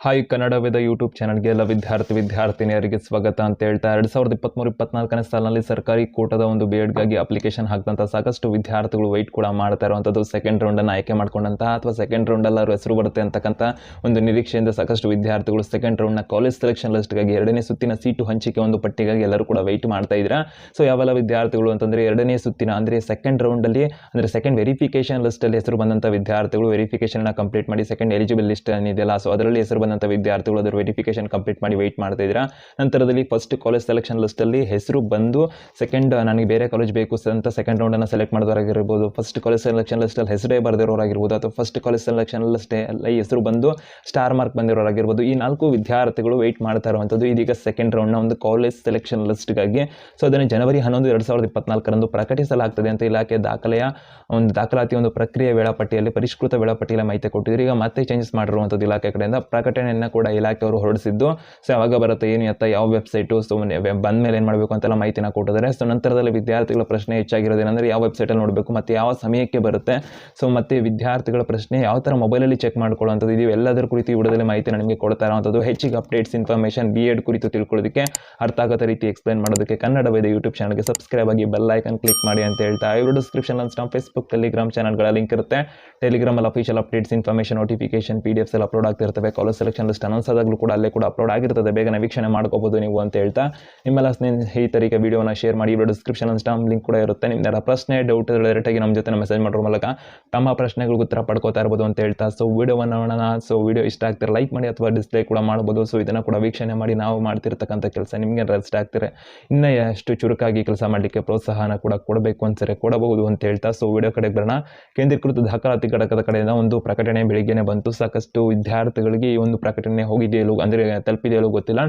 Hi Kannada Veda YouTube ಚಾನಲ್ಗೆ ಎಲ್ಲ ವಿದ್ಯಾರ್ಥಿ ವಿದ್ಯಾರ್ಥಿನಿಯರಿಗೆ ಸ್ವಾಗತ ಅಂತ ಹೇಳ್ತಾ ಎರಡು ಸಾವಿರದ ಇಪ್ಪತ್ತ್ಮೂರು ಇಪ್ಪತ್ನಾಲ್ಕನೇ ಸಾಲಿನಲ್ಲಿ ಸರ್ಕಾರಿ ಕೋಟದ ಒಂದು ಬಿ ಎಡ್ಗಾಗಿ ಅಪ್ಲಿಕೇಶನ್ ಹಾಕಿದಂಥ ಸಾಕಷ್ಟು ವಿದ್ಯಾರ್ಥಿಗಳು ವೆಯ್ಟ್ ಕೂಡ ಮಾಡ್ತಾ ಇರುವಂಥದ್ದು ಸೆಕೆಂಡ್ ರೌಂಡನ್ನು ಆಯ್ಕೆ ಮಾಡ್ಕೊಂಡಂತಹ ಅಥವಾ ಸೆಕೆಂಡ್ ರೌಂಡಲ್ಲಿ ಅವ್ರ ಹೆಸರು ಬರುತ್ತೆ ಅಂತಕ್ಕಂಥ ಒಂದು ನಿರೀಕ್ಷೆಯಿಂದ ಸಾಕಷ್ಟು ವಿದ್ಯಾರ್ಥಿಗಳು ಸೆಕೆಂಡ್ ರೌಂಡ್ನ ಕಾಲೇಜ್ ಸೆಲೆಕ್ಷನ್ ಲಿಸ್ಟ್ಗಾಗಿ ಎರಡನೇ ಸುತ್ತಿನ ಸೀಟು ಹಂಚಿಕೆ ಒಂದು ಪಟ್ಟಿಗಾಗಿ ಎಲ್ಲರೂ ಕೂಡ ವೆಯ್ಟ್ ಮಾಡ್ತಾ ಇದ್ದೀರಾ? ಸೊ ಯಾವೆಲ್ಲ ವಿದ್ಯಾರ್ಥಿಗಳು ಅಂತಂದರೆ ಎರಡನೇ ಸುತ್ತಿನ ಅಂದರೆ ಸೆಕೆಂಡ್ ರೌಂಡಲ್ಲಿ ಅಂದರೆ ಸೆಕೆಂಡ್ ವೆರಿಫಿಕೇಶನ್ ಲಿಸ್ಟಲ್ಲಿ ಹೆಸರು ಬಂದಂಥ ವಿದ್ಯಾರ್ಥಿಗಳು ವೆರಿಫಿಕೇಷನ್ನ ಕಂಪ್ಲೀಟ್ ಮಾಡಿ ಸೆಕೆಂಡ್ ಎಲಿಜಿಬಲ್ ಲಿಸ್ಟ್ ಏನಿದೆಯಲ್ಲ ಸೊ ಅದರಲ್ಲಿ ಹೆಸರು ಬಂದಂಥ ವಿದ್ಯಾರ್ಥಿಗಳು ಅದರ ವೆರಿಫಿಕೇಶನ್ ಕಂಪ್ಲೀಟ್ ಮಾಡಿ ವೆಯ್ಟ್ ಮಾಡ್ತಾ ಇದ್ದೀರಾ? ನಂತರದಲ್ಲಿ ಫಸ್ಟ್ ಕಾಲೇಜ್ ಸೆಲೆಕ್ಷನ್ ಲಿಸ್ಟಲ್ಲಿ ಹೆಸರು ಬಂದು ಸೆಕೆಂಡ್ ನನಗೆ ಬೇರೆ ಕಾಲೇಜ್ ಬೇಕು ಅಂತ ಸೆಕೆಂಡ್ ರೌಂಡನ್ನು ಸೆಲೆಕ್ಟ್ ಮಾಡೋರಾಗಿರ್ಬೋದು ಫಸ್ಟ್ ಕಾಲೇಜ್ ಸೆಲೆಕ್ಷನ್ ಲಿಸ್ಟಲ್ಲಿ ಹೆಸರೇ ಬರೆದಿರೋರಾಗಿರ್ಬೋದು. ಅಥವಾ ಫಸ್ಟ್ ಕಾಲೇಜ್ ಸೆಲೆಕ್ಷನ್ ಲಿಸ್ಟೇ ಹೆಸರು ಬಂದು ಸ್ಟಾರ್ ಮಾರ್ಕ್ ಬಂದಿರೋರಾಗಿರ್ಬೋದು. ಈ ನಾಲ್ಕು ವಿದ್ಯಾರ್ಥಿಗಳು ವೆಯ್ಟ್ ಮಾಡ್ತಾ ಇರುವಂಥದ್ದು ಇದೀಗ ಸೆಕೆಂಡ್ ರೌಂಡ್ನ ಒಂದು ಕಾಲೇಜ್ ಸೆಲೆಕ್ಷನ್ ಲಿಸ್ಟ್ಗಾಗಿ ಸೊ ಅದನ್ನು ಜನವರಿ ಹನ್ನೊಂದು, ಎರಡು ಸಾವಿರದ ಇಪ್ಪತ್ನಾಲ್ಕರಂದು ಪ್ರಕಟಿಸಲಾಗ್ತದೆ ಅಂತ ಇಲಾಖೆ ದಾಖಲೆಯ ಒಂದು ದಾಖಲಾತಿ ಒಂದು ಪ್ರಕ್ರಿಯೆ ವೇಳಾಪಟ್ಟಿಯಲ್ಲಿ, ಪರಿಷ್ಕೃತ ವೇಳಾಪಟ್ಟಿಯಲ್ಲಿ ಮಾಹಿತಿ ಕೊಟ್ಟಿದ್ರು ಈಗ ಮತ್ತೆ ಚೇಂಜಸ್ ಮಾಡಿರುವಂಥದ್ದು ಇಲಾಖೆ ಕಡೆಯಿಂದ ಪ್ರಕಟಣೆಯನ್ನು ಕೂಡ ಇಲಾಖೆಯವರು ಹೊರಡಿಸಿದ್ದು. ಸೊ ಯಾವಾಗ ಬರುತ್ತೆ, ಏನು ಎತ್ತ, ಯಾವ ವೆಬ್ಸೈಟು ಸೊ ಬಂದ ಮೇಲೆ ಏನು ಮಾಡಬೇಕು ಅಂತೆಲ್ಲ ಮಾಹಿತಿನ ಕೊಟ್ಟಿದ್ದಾರೆ. ಸೊ ನಂತರದಲ್ಲಿ ವಿದ್ಯಾರ್ಥಿಗಳ ಪ್ರಶ್ನೆ ಹೆಚ್ಚಾಗಿರೋದೇನೆಂದರೆ ಯಾವ ವೆಬ್ಸೈಟಲ್ಲಿ ನೋಡಬೇಕು, ಮತ್ತು ಯಾವ ಸಮಯಕ್ಕೆ ಬರುತ್ತೆ. ಸೊ ಮತ್ತೆ ವಿದ್ಯಾರ್ಥಿಗಳ ಪ್ರಶ್ನೆ ಯಾವ ಥರ ಮೊಬೈಲಲ್ಲಿ ಚೆಕ್ ಮಾಡ್ಕೊಳ್ಳುವಂಥದ್ದು, ಇದು ಎಲ್ಲದರ ಕುರಿತು ಈ ಮಾಹಿತಿ ನಿಮಗೆ ಕೊಡ್ತಾ ಇರುವಂಥದ್ದು. ಹೆಚ್ಚಿಗೆ ಅಪ್ಡೇಟ್ಸ್ ಇನ್ಫಾರ್ಮೇಷನ್ ಬಿ ಎಡ್ ಕುರಿತು ತಿಳ್ಕೊಳ್ಳೋದಕ್ಕೆ, ಅರ್ಥ ಆಗೋ ರೀತಿ ಎಕ್ಸ್ಪ್ಲೈನ್ ಮಾಡೋದಕ್ಕೆ ಕನ್ನಡ ವೇದ ಯೂಟ್ಯೂಬ್ ಚಾನಲ್ಗೆ ಸಬ್ಸ್ಕ್ರೈಬ್ ಆಗಿ ಬೆಲ್ ಐಕನ್ ಕ್ಲಿಕ್ ಮಾಡಿ ಅಂತ ಹೇಳ್ತಾ ಇವರು ಡಿಸ್ಕ್ರಿಪ್ಷನ್ ನಮ್ಮ ಫೇಸ್ಬುಕ್ ಟೆಲಿಗ್ರಾಮ್ ಚಾನಲ್ಗಳ ಲಿಂಕ್ ಇರುತ್ತೆ. ಟೆಲಿಗ್ರಾಮಲ್ಲಿ official updates information notification P D Fs ಎಲ್ಲ ಅಪ್ಲೋಡ್ ಆಗ್ತಿರ್ತವೆ. ಕಾಲೇಜ್ ಸೆಲೆಕ್ಷನ್ ಲಿಸ್ಟ್ ಅನೌನ್ಸ್ ಆದಾಗಲೂ ಕೂಡ ಅಲ್ಲೇ ಕೂಡ ಅಪ್ಲೋಡ್ ಆಗಿರ್ತದೆ. ಬೇಗನೆ ವೀಕ್ಷಣೆ ಮಾಡ್ಕೋಬೋದು ನೀವು ಅಂತ ಹೇಳ್ತಾ. ನಿಮ್ಮೆಲ್ಲ ಸ್ನೇಹಿತರಿಗೆ ವಿಡಿಯೋನ ಶೇರ್ ಮಾಡಿ ವಿಡಿಯೋ ಡಿಸ್ಕ್ರಿಪ್ಷನ್ ಸ್ಟಾಮ್ ಲಿಂಕ್ ಕೂಡ ಇರುತ್ತೆ. ನಿಮ್ಮೆಲ್ಲ ಪ್ರಶ್ನೆ ಡೌಟ್ ಡೈರೆಕ್ಟಾಗಿ ನಮ್ಮ ಜೊತೆ ಮೆಸೇಜ್ ಮಾಡೋ ಮೂಲಕ ತಮ್ಮ ಪ್ರಶ್ನೆಗಳಿಗೆ ಉತ್ತರ ಪಡ್ಕೋತಾ ಇರ್ಬೋದು ಅಂತ ಹೇಳ್ತಾ. ಸೊ ವಿಡಿಯೋವನ್ನು ನೋಡೋಣ. ಸೊ ವಿಡಿಯೋ ಇಷ್ಟ ಆಗ್ತಾರೆ ಲೈಕ್ ಮಾಡಿ ಅಥವಾ ಡಿಸ್ಪ್ಲೇ ಕೂಡ ಮಾಡ್ಬೋದು. ಸೊ ಇದನ್ನು ಕೂಡ ವೀಕ್ಷಣೆ ಮಾಡಿ ನಾವು ಮಾಡ್ತಿರ್ತಕ್ಕಂಥ ಕೆಲಸ ನಿಮಗೆ ಇಷ್ಟ ಆಗ್ತಾರೆ ಇನ್ನೂ ಎಷ್ಟು ಚುರುಕಾಗಿ ಕೆಲಸ ಮಾಡಲಿಕ್ಕೆ ಪ್ರೋತ್ಸಾಹನ ಕೂಡ ಕೊಡಬೇಕು ಅನ್ಸರೆ ಕೊಡಬಹುದು ಅಂತ ಹೇಳ್ತಾ. ಸೊ ವಿಡಿಯೋ ಕಡೆಗೆ ಬರೋಣ. ಕೇಂದ್ರೀಕೃತ ದಾಖಲಾತಿ ಘಟಕದ ಕಡೆಯಿಂದ ಒಂದು ಪ್ರಕಟಣೆ ಬೆಳಿಗ್ಗೆ ಬಂತು. ಸಾಕಷ್ಟು ವಿದ್ಯಾರ್ಥಿಗಳಿಗೆ ಈ ಒಂದು ಪ್ರಕಟಣೆ ಹೋಗಿದೆಯಲ್ಲೋ ಅಂದರೆ ತಲುಪಿದೆಯಲ್ಲೋ ಗೊತ್ತಿಲ್ಲ.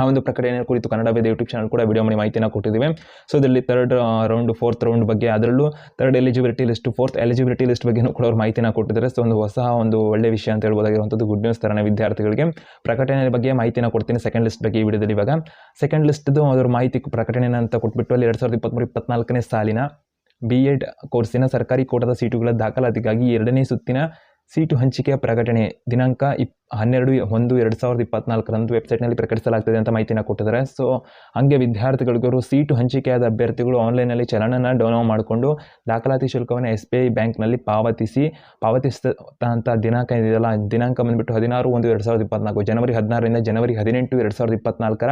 ಆ ಒಂದು ಪ್ರಕಟಣೆ ಕುರಿತು ಕನ್ನಡ ಬೇದ ಯೂಟ್ಯೂಬ್ ಚಾನಲ್ ಕೂಡ ವಿಡಿಯೋ ಮಾಡಿ ಮಾಹಿತಿನ ಕೊಟ್ಟಿದ್ದೀವಿ. ಸೊ ಇದರಲ್ಲಿ ತರ್ಡ್ ರೌಂಡ್ ಫೋರ್ತ್ ರೌಂಡ್ ಬಗ್ಗೆ ಅದರಲ್ಲೂ third eligibility list fourth eligibility list ಬಗ್ಗೆನೂ ಕೂಡ ಅವರು ಮಾಹಿತಿನ ಕೊಟ್ಟಿದ್ದಾರೆ. ಸೊ ಒಂದು ಹೊಸ, ಒಂದು ಒಳ್ಳೆ ವಿಷಯ ಅಂತ ಹೇಳ್ಬೋದಾಗಿರುವಂಥದ್ದು ಗುಡ್ ನ್ಯೂಸ್ ತರನೇ ವಿದ್ಯಾರ್ಥಿಗಳಿಗೆ. ಪ್ರಕಟಣೆ ಬಗ್ಗೆ ಮಾಹಿತಿನ ಕೊಡ್ತೀನಿ ಸೆಕೆಂಡ್ ಲಿಸ್ಟ್ ಬಗ್ಗೆ ಈ ವಿಡಿಯೋದಲ್ಲಿ ಇವಾಗ. ಸೆಕೆಂಡ್ ಲಿಸ್ಟ್ದು ಅದರ ಮಾಹಿತಿ ಪ್ರಕಟಣೆ ಅಂತ ಕೊಟ್ಬಿಟ್ಟು ಅಲ್ಲಿ ಎರಡು ಸಾವಿರದ ಇಪ್ಪತ್ತ್ಮೂರು ಇಪ್ಪತ್ನಾಲ್ಕನೇ ಸಾಲಿನ ಬಿ ಎಡ್ ಕೋರ್ಸಿನ ಸರ್ಕಾರಿ ಕೋಟದ ಸೀಟುಗಳ ದಾಖಲಾತಿಗಾಗಿ ಎರಡನೇ ಸುತ್ತಿನ ಸೀಟು ಹಂಚಿಕೆಯ ಪ್ರಕಟಣೆ ದಿನಾಂಕ ಇಪ್ ಹನ್ನೆರಡು, ಒಂದು, ಎರಡು ಸಾವಿರದ ಇಪ್ಪತ್ನಾಲ್ಕರಂದು ವೆಬ್ಸೈಟ್ನಲ್ಲಿ ಪ್ರಕಟಿಸಲಾಗ್ತದೆ ಅಂತ ಮಾಹಿತಿನ ಕೊಟ್ಟಿದ್ದಾರೆ. ಸೊ, ಹಂಗೆ ವಿದ್ಯಾರ್ಥಿಗಳಿಗೂ ಸೀಟು ಹಂಚಿಕೆಯಾದ ಅಭ್ಯರ್ಥಿಗಳು ಆನ್ಲೈನಲ್ಲಿ ಚಲನನ ಡೌನ್ಲೋಡ್ ಮಾಡಿಕೊಂಡು ದಾಖಲಾತಿ ಶುಲ್ಕವನ್ನು ಎಸ್ ಬಿ ಐ ಬ್ಯಾಂಕ್ನಲ್ಲಿ ಪಾವತಿಸಿ, ಪಾವತಿಸಿದಂಥ ದಿನಾಂಕ ಇದೆಯಲ್ಲ ದಿನಾಂಕ ಬಂದುಬಿಟ್ಟು ಹದಿನಾರು, ಒಂದು, ಎರಡು ಸಾವಿರದ ಇಪ್ಪತ್ನಾಲ್ಕು, ಜನವರಿ ಹದಿನಾರರಿಂದ ಜನವರಿ ಹದಿನೆಂಟು, ಎರಡು ಸಾವಿರದ ಇಪ್ಪತ್ನಾಲ್ಕರ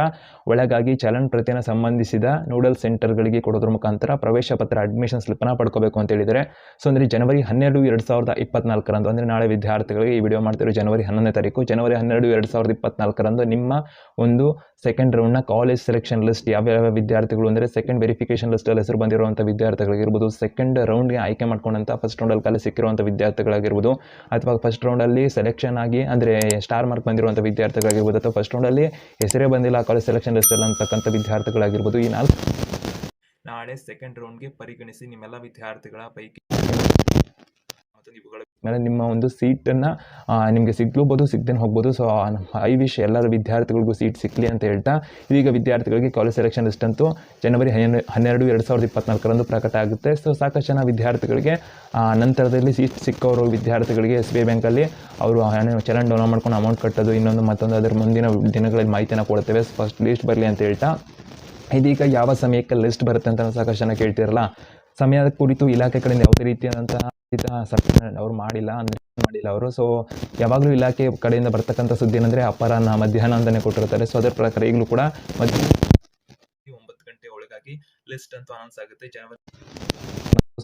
ಒಳಗಾಗಿ ಚಲನ್ ಪ್ರತಿಯನ್ನು ಸಂಬಂಧಿಸಿದ ನೂಡಲ್ ಸೆಂಟರ್ಗಳಿಗೆ ಕೊಡೋದ್ರ ಮುಖಾಂತರ ಪ್ರವೇಶ ಪತ್ರ, ಅಡ್ಮಿಷನ್ ಸ್ಲಿಪ್ನ ಪಡ್ಕೋಬೇಕು ಅಂತ ಹೇಳಿದರೆ ಸೊ, ಅಂದರೆ ಜನವರಿ ಹನ್ನೆರಡು, ಎರಡು ಸಾವಿರದ ಇಪ್ಪತ್ನಾಲ್ಕರಂದು, ಅಂದರೆ ನಾಳೆ ವಿದ್ಯಾರ್ಥಿಗಳಿಗೆ ಈ ವಿಡಿಯೋ ಮಾಡ್ತಿರೋ ಜನವರಿ ಹನ್ನೊಂದನೇ ತಾರೀಕು ಜನವರಿ ಹನ್ನೆರಡು ಎರಡು ಸಾವಿರದ ಇಪ್ಪತ್ನಾಲ್ಕರಂದು ನಿಮ್ಮ ಒಂದು ಸೆಕೆಂಡ್ ರೌಂಡ್ನ ಕಾಲೇಜ್ ಸೆಲೆಕ್ಷನ್ ಲಿಸ್ಟ್ ಯಾವ್ಯಾವ ವಿದ್ಯಾರ್ಥಿಗಳು ಅಂದರೆ ಸೆಕೆಂಡ್ ವೆರಿಫಿಕೇಷನ್ ಲಿಸ್ಟಲ್ಲಿ ಹೆಸರು ಬಂದಿರುವಂಥ ವಿದ್ಯಾರ್ಥಿಗಳಿಗಿರ್ಬೋದು ಸೆಕೆಂಡ್ ರೌಂಡ್ಗೆ ಆಯ್ಕೆ ಮಾಡ್ಕೊಂಡಂಥ ಫಸ್ಟ್ ರೌಂಡಲ್ಲಿ ಕಾಲೇಜ್ ಸಿಕ್ಕಿರುವಂಥ ವಿದ್ಯಾರ್ಥಿಗಳಾಗಿರ್ಬೋದು ಅಥವಾ ಫಸ್ಟ್ ರೌಂಡಲ್ಲಿ ಸೆಲೆಕ್ಷನ್ ಆಗಿ ಅಂದರೆ ಸ್ಟಾರ್ ಮಾರ್ಕ್ ಬಂದಿರುವಂಥ ವಿದ್ಯಾರ್ಥಿಗಳಾಗಿರ್ಬೋದು ಅಥವಾ ಫಸ್ಟ್ ರೌಂಡಲ್ಲಿ ಹೆಸರೇ ಬಂದಿಲ್ಲ ಕಾಲೇಜ್ ಸೆಲೆಕ್ಷನ್ ಲಿಸ್ಟಲ್ಲಿ ಅಂತಕ್ಕಂಥ ವಿದ್ಯಾರ್ಥಿಗಳಾಗಿರ್ಬೋದು ಈ ನಾಲ್ಕು ನಾಳೆ ಸೆಕೆಂಡ್ ರೌಂಡ್ಗೆ ಪರಿಗಣಿಸಿ ನಿಮ್ಮೆಲ್ಲ ವಿದ್ಯಾರ್ಥಿಗಳ ಪೈಕಿ ಮತ್ತು ಇವುಗಳ ಮೇಲೆ ನಿಮ್ಮ ಒಂದು ಸೀಟನ್ನು ನಿಮಗೆ ಸಿಗ್ಲೂಬೋದು, ಸಿಗ್ದೇನೆ ಹೋಗ್ಬೋದು. ಸೊ ಐ ವಿಶ್ ಎಲ್ಲರ ವಿದ್ಯಾರ್ಥಿಗಳಿಗೂ ಸೀಟ್ ಸಿಕ್ಕಲಿ ಅಂತ ಹೇಳ್ತಾ, ಇದೀಗ ವಿದ್ಯಾರ್ಥಿಗಳಿಗೆ ಕಾಲೇಜ್ ಸೆಲೆಕ್ಷನ್ ಲಿಸ್ಟ್ ಅಂತೂ ಜನವರಿ ಹನ್ನೆರಡು ಹನ್ನೆರಡು ಎರಡು ಸಾವಿರದ ಇಪ್ಪತ್ನಾಲ್ಕರಂದು ಪ್ರಕಟ ಆಗುತ್ತೆ. ಸೊ ಸಾಕಷ್ಟು ಜನ ವಿದ್ಯಾರ್ಥಿಗಳಿಗೆ ನಂತರದಲ್ಲಿ ಸೀಟ್ ಸಿಕ್ಕವರು ವಿದ್ಯಾರ್ಥಿಗಳಿಗೆ ಎಸ್ ಬಿ ಐ ಬ್ಯಾಂಕಲ್ಲಿ ಅವರು ಚಲನ್ ಡೌನ್ಲೋಡ್ ಮಾಡ್ಕೊಂಡು ಅಮೌಂಟ್ ಕಟ್ಟೋದು, ಇನ್ನೊಂದು ಮತ್ತೊಂದು ಅದರ ಮುಂದಿನ ದಿನಗಳಲ್ಲಿ ಮಾಹಿತಿನ ಕೊಡ್ತೇವೆ. ಫಸ್ಟ್ ಲಿಸ್ಟ್ ಬರಲಿ ಅಂತ ಹೇಳ್ತಾ. ಇದೀಗ ಯಾವ ಸಮಯಕ್ಕೆ ಲಿಸ್ಟ್ ಬರುತ್ತೆ ಅಂತ ಸಾಕಷ್ಟು ಜನ ಕೇಳ್ತಿರಲ್ಲ. ಸಮಯದ ಕುರಿತು ಇಲಾಖೆ ಕಡೆಯಿಂದ ಯಾವುದೇ ರೀತಿಯಾದಂತಹ ಅವ್ರು ಮಾಡಿಲ್ಲ ಅಂದರೆ ಮಾಡಿಲ್ಲ ಅವರು. ಸೊ ಯಾವಾಗಲೂ ಇಲಾಖೆ ಕಡೆಯಿಂದ ಬರ್ತಕ್ಕಂಥ ಸುದ್ದಿ ಏನಂದರೆ ಅಪರಾಹ್ನ ಮಧ್ಯಾಹ್ನ ಅಂತಲೇ ಕೊಟ್ಟಿರ್ತಾರೆ. ಸೊ ಅದರ ಪ್ರಕಾರ ಈಗಲೂ ಕೂಡ ಮಧ್ಯಾಹ್ನ ಒಂಬತ್ತು ಗಂಟೆ ಒಳಗಾಗಿ ಲಿಸ್ಟ್ ಅಂತೂ ಅನೌನ್ಸ್ ಆಗುತ್ತೆ. ಜನವರಿ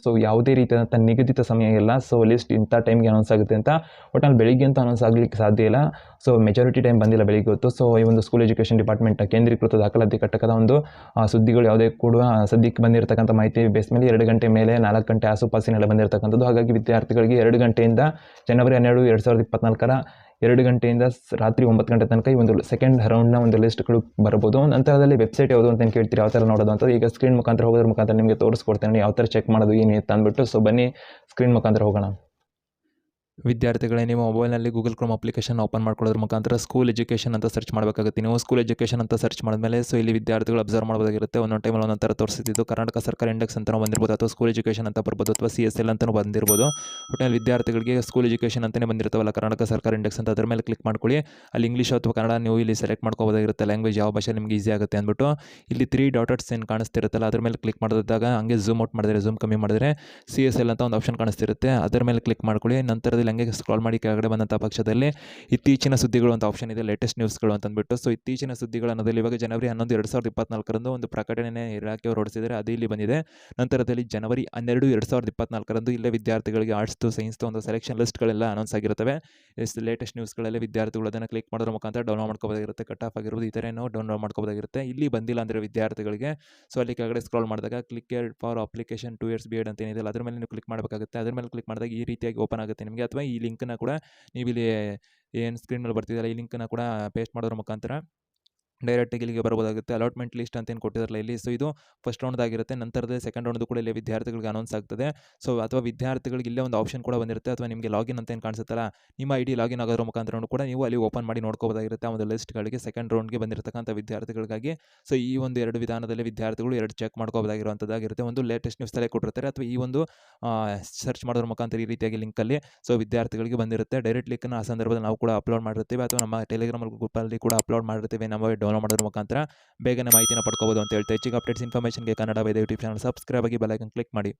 ಸೊ ಯಾವುದೇ ರೀತಿಯಾದಂಥ ನಿಗದಿತ ಸಮಯ ಇಲ್ಲ. ಸೊ ಲಿಸ್ಟ್ ಇಂಥ ಟೈಮ್ಗೆ ಅನೌನ್ಸ್ ಆಗುತ್ತೆ ಅಂತ. ಒಟ್ಟಲ್ಲಿ ಬೆಳಿಗ್ಗೆ ಅಂತ ಅನೌನ್ಸ್ ಆಗಲಿಕ್ಕೆ ಸಾಧ್ಯ ಇಲ್ಲ. ಸೊ ಮೆಜಾರಿಟಿ ಟೈಮ್ ಬಂದಿಲ್ಲ ಬೆಳಿಗ್ಗೆ ಹೊತ್ತು. ಸೊ ಈ ಒಂದು ಸ್ಕೂಲ್ ಎಜುಕೇಷನ್ ಡಿಪಾರ್ಟ್ಮೆಂಟ್ ಕೇಂದ್ರೀಕೃತ ದಾಖಲಾತಿ ಘಟಕದ ಒಂದು ಸುದ್ದಿಗಳು ಯಾವುದೇ ಕೂಡ ಸದ್ಯಕ್ಕೆ ಬಂದಿರತಕ್ಕಂಥ ಮಾಹಿತಿ ಬೇಸ್ ಮೇಲೆ ಎರಡು ಗಂಟೆ ಮೇಲೆ ನಾಲ್ಕು ಗಂಟೆ ಆಸುಪಾಸಿನೆಲ್ಲ ಬಂದಿರತಕ್ಕಂಥದ್ದು. ಹಾಗಾಗಿ ವಿದ್ಯಾರ್ಥಿಗಳಿಗೆ ಎರಡು ಗಂಟೆಯಿಂದ ಜನವರಿ ಹನ್ನೆರಡು, ಎರಡು ಸಾವಿರದ ಇಪ್ಪತ್ನಾಲ್ಕರ ಎರಡು ಗಂಟೆಯಿಂದ ರಾತ್ರಿ ಒಂಬತ್ತು ಗಂಟೆ ತನಕ ಈ ಒಂದು ಸೆಕೆಂಡ್ ರೌಂಡ್ನ ಒಂದು ಲಿಸ್ಟ್ಗಳು ಬರ್ಬೋದು. ನಂತರದಲ್ಲಿ ವೆಬ್ಸೈಟ್ ಯಾವುದು ಅಂತ ಕೇಳ್ತೀರಿ ಯಾವ ಥರ ನೋಡೋದು ಅಂತ. ಈಗ ಸ್ಕ್ರೀನ್ ಮುಖಾಂತರ ಹೋಗೋದ್ರ ಮುಖಾಂತರ ನಿಮಗೆ ತೋರಿಸ್ಕೊಡ್ತೇನೆ. ಯಾವ ಥರ ಚೆಕ್ ಮಾಡೋದು, ಏನು ಅಂತ ಅಂದ್ಬಿಟ್ಟು. ಸೊ ಬನ್ನಿ ಸ್ಕ್ರೀನ್ ಮುಖಾಂತರ ಹೋಗೋಣ. ವಿದ್ಯಾರ್ಥಿಗಳೇ ನಿಮ್ಮ ಮೊಬೈಲ್ನಲ್ಲಿ ಗೂಗಲ್ ಕ್ರೋಮ್ ಅಪ್ಲಿಕೇಶನ್ ಓಪನ್ ಮಾಡ್ಕೊಳ್ಳೋದ್ರ ಮುಖಾಂತರ ಸ್ಕೂಲ್ ಎಜುಕೇಷನ್ ಅಂತ ಸರ್ಚ್ ಮಾಡಬೇಕಾಗುತ್ತೆ. ನೀವು ಸ್ಕೂಲ್ ಎಜುಕೇಷನ್ ಅಂತ ಸರ್ಚ್ ಮಾಡಿದ್ಮೇಲೆ ಸೊ ಇಲ್ಲಿ ವಿದ್ಯಾರ್ಥಿಗಳು ಅಬ್ಸರ್ವ್ ಮಾಡಬಹುದಾಗಿರುತ್ತೆ ಒಂದೊಂದು ಟೈಮಲ್ಲಿ ಒಂದೊಂದು ಥರ ತೋರಿಸ್ತಿದ್ದು. ಕರ್ನಾಟಕ ಸರ್ಕಾರ ಇಂಡೆಕ್ಸ್ ಅಂತ ಬಂದಿರ್ಬೋದು ಅಥವಾ ಸ್ಕೂಲ್ ಎಜುಕೇಷನ್ ಅಂತ ಬರ್ಬೋದು ಅಥವಾ ಸಿ ಎಸ್ ಎಲ್ ಅಂತಲೂ ಬಂದಿರ್ಬೋದು. ಒಟ್ಟಿನಲ್ಲಿ ವಿದ್ಯಾರ್ಥಿಗಳಿಗೆ ಸ್ಕೂಲ್ ಎಜುಕೇಷನ್ ಅಂತಲೇ ಬಂದಿರ್ತಾವಲ್ಲ ಕರ್ನಾಟಕ ಸರ್ಕಾರ ಇಂಡೆಕ್ಸ್ ಅಂತ ಅದ್ರ ಮೇಲೆ ಕ್ಲಿಕ್ ಮಾಡ್ಕೊಳ್ಳಿ. ಅಲ್ಲಿ ಇಂಗ್ಲೀಷ್ ಅಥವಾ ಕನ್ನಡ ನೀವು ಇಲ್ಲಿ ಸೆಲೆಕ್ಟ್ ಮಾಡ್ಕೋಬೋದಾಗಿರುತ್ತೆ. ಲ್ಯಾಂಗ್ವೇಜ್ ಯಾವ ಭಾಷೆ ನಿಮಗೆ ಈಸಿ ಆಗುತ್ತೆ ಅಂದ್ಬಿಟ್ಟು. ಇಲ್ಲಿ ತ್ರೀ ಡಾಟರ್ಸ್ ಏನು ಕಾಣಿಸ್ತಿರುತ್ತಲ್ಲ, ಅದ್ರ ಮೇಲೆ ಕ್ಲಿಕ್ ಮಾಡಿದಾಗ ಹಂಗೆ ಝೂಮ್ ಔಟ್ ಮಾಡಿದ್ರೆ, ಝೂಮ್ ಕಮ್ಮಿ ಮಾಡಿದ್ರೆ ಸಿ ಎಸ್ ಎಲ್ ಅಂತ ಒಂದು ಆಪ್ಷನ್ ಕಾಣಿಸ್ತಿರುತ್ತೆ. ಅದರ ಮೇಲೆ ಕ್ಲಿಕ್ ಮಾಡ್ಕೊಳ್ಳಿ. ನಂತರದಲ್ಲಿ ಹಂಗೆ ಸ್ಕ್ರಾಲ್ ಮಾಡಿ ಕೆಳಗಡೆ ಬಂದಂಥ ಪಕ್ಷದಲ್ಲಿ ಇತ್ತೀಚಿನ ಸುದ್ದಿಗಳು ಅಂತ ಆಪ್ಷನ್ ಇದೆ ಲೇಟೆಸ್ಟ್ ನ್ಯೂಸ್ಗಳು ಅಂತ ಅಂದ್ಬಿಟ್ಟು ಸೊ ಇತ್ತೀಚಿನ ಸುದ್ದಿಗಳು ಅನ್ನೋದಲ್ಲಿ ಇವಾಗ ಜನವರಿ ಹನ್ನೊಂದು, ಎರಡು ಸಾವಿರದ ಇಪ್ಪತ್ನಾಲ್ಕರಂದು ಒಂದು ಪ್ರಕಟಣೆ ಇಲಾಖೆ ಹೊರಡಿಸಿದರೆ ಅದು ಇಲ್ಲಿ ಬಂದಿದೆ. ನಂತರದಲ್ಲಿ ಜನವರಿ ಹನ್ನೆರಡು, ಎರಡು ಸಾವಿರದ ಇಪ್ಪತ್ನಾಲ್ಕರಂದು ಇಲ್ಲೇ ವಿದ್ಯಾರ್ಥಿಗಳಿಗೆ ಆರ್ಟ್ಸ್ದು ಸೈನ್ಸ್ದು ಒಂದು ಸೆಲೆಕ್ಷನ್ ಲಿಸ್ಟ್ಗಳೆಲ್ಲ ಅನೌನ್ಸ್ ಆಗಿರುತ್ತವೆ. ಲೇಟೆಸ್ಟ್ ನ್ಯೂಸ್ಗಳಲ್ಲಿ ವಿದ್ಯಾರ್ಥಿಗಳು ಅದನ್ನು ಕ್ಲಿಕ್ ಮಾಡೋದ್ರ ಮುಖಾಂತರ ಡೌನ್ಲೋಡ್ ಮಾಡ್ಕೋಬೋದಾಗಿರುತ್ತೆ. ಕಟ್ ಆಫ್ ಆಗಿರ್ಬೋದು ಈ ಥರ ಏನೋ ಡೌನ್ಲೋಡ್ ಮಾಡ್ಕೋಬೋದಾಗಿರುತ್ತೆ. ಇಲ್ಲಿ ಬಂದಿಲ್ಲ ಅಂದರೆ ವಿದ್ಯಾರ್ಥಿಗಳಿಗೆ. ಸೊ ಅಲ್ಲಿ ಕೆಳಗಡೆ ಸ್ಕ್ರಾಲ್ ಮಾಡಿದಾಗ click for application two years B Ed ಅಂತ ಏನಿದೆ ಅದ್ರ ಮೇಲೆ ನೀವು ಕ್ಲಿಕ್ ಮಾಡಬೇಕಾಗುತ್ತೆ. ಅದ್ರ ಮೇಲೆ ಕ್ಲಿಕ್ ಮಾಡಿದಾಗ ಈ ರೀತಿಯಾಗಿ ಓಪನ್ ಆಗುತ್ತೆ ನಿಮಗೆ. ಅಥವಾ ಈ ಲಿಂಕನ್ನು ಕೂಡ ನೀವು ಇಲ್ಲಿ ಏನು ಸ್ಕ್ರೀನ್ ಮೇಲೆ ಬರ್ತಿದೆಯಲ್ಲ ಈ ಲಿಂಕನ್ನು ಕೂಡ ಪೇಸ್ಟ್ ಮಾಡೋದ್ರ ಮುಖಾಂತರ ಡೈರೆಕ್ಟಾಗಿ ಇಲ್ಲಿಗೆ ಬರ್ಬೋದಾಗುತ್ತೆ. ಅಲಾಟ್ಮೆಂಟ್ ಲಿಸ್ಟ್ ಅಂತ ಏನು ಕೊಟ್ಟಿದ್ದಾರಲ್ಲ ಇಲ್ಲಿ. ಸೊ ಇದು ಫಸ್ಟ್ ರೌಂಡ್ದಾಗಿರುತ್ತೆ ನಂತರದಲ್ಲಿ ಸೆಕೆಂಡ್ ರೌಂಡ್ದು ಕೂಡ ಇಲ್ಲಿ ವಿದ್ಯಾರ್ಥಿಗಳಿಗೆ ಅನೌನ್ಸ್ ಆಗ್ತದೆ. ಸೊ ಅಥವಾ ವಿದ್ಯಾರ್ಥಿಗಳಿಗೆ ಇಲ್ಲೇ ಒಂದು ಆಪ್ಷನ್ ಕೂಡ ಬಂದಿರುತ್ತೆ. ಅಥವಾ ನಿಮಗೆ ಲಾಗಿನ್ ಅಂತ ಏನು ಕಾಣಿಸುತ್ತಲ್ಲ, ನಿಮ್ಮ ಐ ಡಿ ಲಾಗಿನ್ ಆಗೋದ್ರ ಮುಖಾಂತರ ಕೂಡ ನೀವು ಅಲ್ಲಿ ಓಪನ್ ಮಾಡಿ ನೋಡ್ಕೋಬೋದಾಗಿರುತ್ತೆ ಆ ಒಂದು ಲಿಸ್ಟ್ಗಳಿಗೆ ಸೆಕೆಂಡ್ ರೌಂಡ್ಗೆ ಬಂದಿರತಕ್ಕಂಥ ವಿದ್ಯಾರ್ಥಿಗಳಿಗಾಗಿ. ಸೊ ಈ ಒಂದು ಎರಡು ವಿಧಾನದಲ್ಲಿ ವಿದ್ಯಾರ್ಥಿಗಳು ಎರಡು ಚೆಕ್ ಮಾಡ್ಕೋಬೋದಾಗಿರುವಂಥದ್ದಾಗಿರುತ್ತೆ. ಒಂದು ಲೇಟೆಸ್ಟ್ ನ್ಯೂಸಲ್ಲೇ ಕೊಟ್ಟಿರ್ತಾರೆ. ಅಥವಾ ಈ ಒಂದು ಸರ್ಚ್ ಮಾಡೋದ್ರ ಮುಖಾಂತರ ಈ ರೀತಿಯಾಗಿ ಲಿಂಕಲ್ಲಿ ಸೊ ವಿದ್ಯಾರ್ಥಿಗಳಿಗೆ ಬಂದಿರುತ್ತೆ. ಡೈರೆಕ್ಟ್ ಲಿಂಕ್ನ ಆ ಸಂದರ್ಭದಲ್ಲಿ ನಾವು ಕೂಡ ಅಪ್ಲೋಡ್ ಮಾಡಿರ್ತೀವಿ ಅಥವಾ ನಮ್ಮ ಟೆಲಿಗ್ರಾಮ್ ಗ್ರೂಪಲ್ಲಿ ಕೂಡ ಅಪ್ಲೋಡ್ ಮಾಡಿರ್ತೀವಿ ನಾವು ಡೌನ್ಲೋಡ್ ಮಾಡೋದ್ರ ಮುಖಾಂತರ ಬೇಗನೆ ಮಾಹಿತಿನ ಪಡ್ಕೋಬೋದು ಅಂತ ಹೇಳ್ತಾ ಹೆಚ್ಚಿಗೆ updates ಇನ್ಫಾರ್ಮೇಷನ್ಗೆ Kannada Vaidya YouTube channel subscribe ಆಗಿ ಬೆಲೈಕನ್ ಕ್ಲಿಕ್ ಮಾಡಿ.